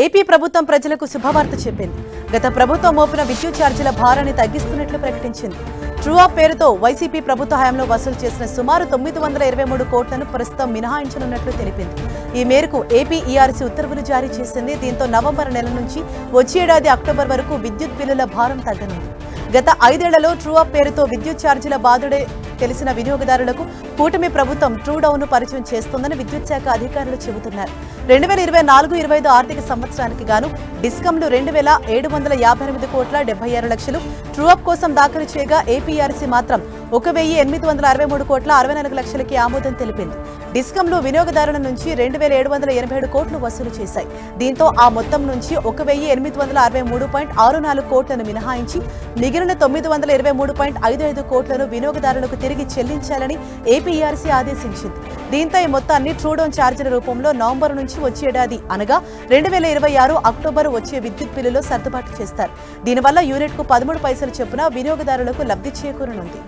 AP ప్రభుత్వం ప్రజలకు శుభవార్త చెప్పింది. గత ప్రభుత్వం మోపిన విద్యుత్ ఛార్జీల భారాన్ని తగ్గిస్తున్నట్లు ప్రకటించింది. ట్రూ ఆఫ్ పేరుతో వైసీపీ ప్రభుత్వ హయాంలో వసూలు చేసిన సుమారు తొమ్మిది వందల ఇరవై మూడు కోట్లను ప్రస్తుతం మినహాయించనున్నట్లు తెలిపింది. ఈ మేరకు ఏపీ ఈఆర్సీ ఉత్తర్వులు జారీ చేసింది. దీంతో నవంబర్ నెల నుంచి వచ్చే ఏడాది అక్టోబర్ వరకు విద్యుత్ బిల్లుల భారం తగ్గనుంది. గత ఐదేళ్ళలో ట్రూ ఆఫ్ పేరుతో విద్యుత్ ఛార్జీల బాధుడే తెలిసిన వినియోగదారులకు కూటమి ప్రభుత్వం ట్రూడౌన్ పరిచయం చేస్తోందని విద్యుత్ శాఖ అధికారులు చెబుతున్నారు. రెండు వేల ఇరవై నాలుగు ఇరవై ఐదు ఆర్థిక సంవత్సరానికి గాను డిస్కంలు రెండు వేల ఏడు వందల యాభై ఎనిమిది కోట్ల డెబ్బై ఆరు లక్షలు ట్రూఅప్ కోసం దాఖలు చేయగా ఏపీఆర్సీ మాత్రం ఒక వెయ్యి ఎనిమిది వందల అరవై మూడు కోట్ల అరవై నాలుగు లక్షలకి ఆమోదం తెలిపింది. డిస్కంలు వినియోగదారుల నుంచి రెండు వేల ఏడు వందల ఎనభై ఏడు కోట్లు వసూలు చేశాయి. దీంతో ఆ మొత్తం నుంచి ఒక వెయ్యి ఎనిమిది వందల అరవై మూడు పాయింట్ ఆరు నాలుగు కోట్లను మినహాయించి మిగిలిన తొమ్మిది వందల ఇరవై మూడు పాయింట్ ఐదు ఐదు కోట్లను వినియోగదారులకు తిరిగి చెల్లించాలని ఏపీఆర్సీ ఆదేశించింది. దీంతో ఈ మొత్తాన్ని ట్రూడౌన్ ఛార్జీల రూపంలో నవంబర్ నుంచి వచ్చే ఏడాది అనగా రెండు వేల ఇరవై ఆరు అక్టోబర్ వచ్చే విద్యుత్ బిల్లులో సర్దుబాటు చేస్తారు. దీనివల్ల యూనిట్కు పదమూడు పైసలు చొప్పున వినియోగదారులకు లబ్ధి చేకూరనుంది.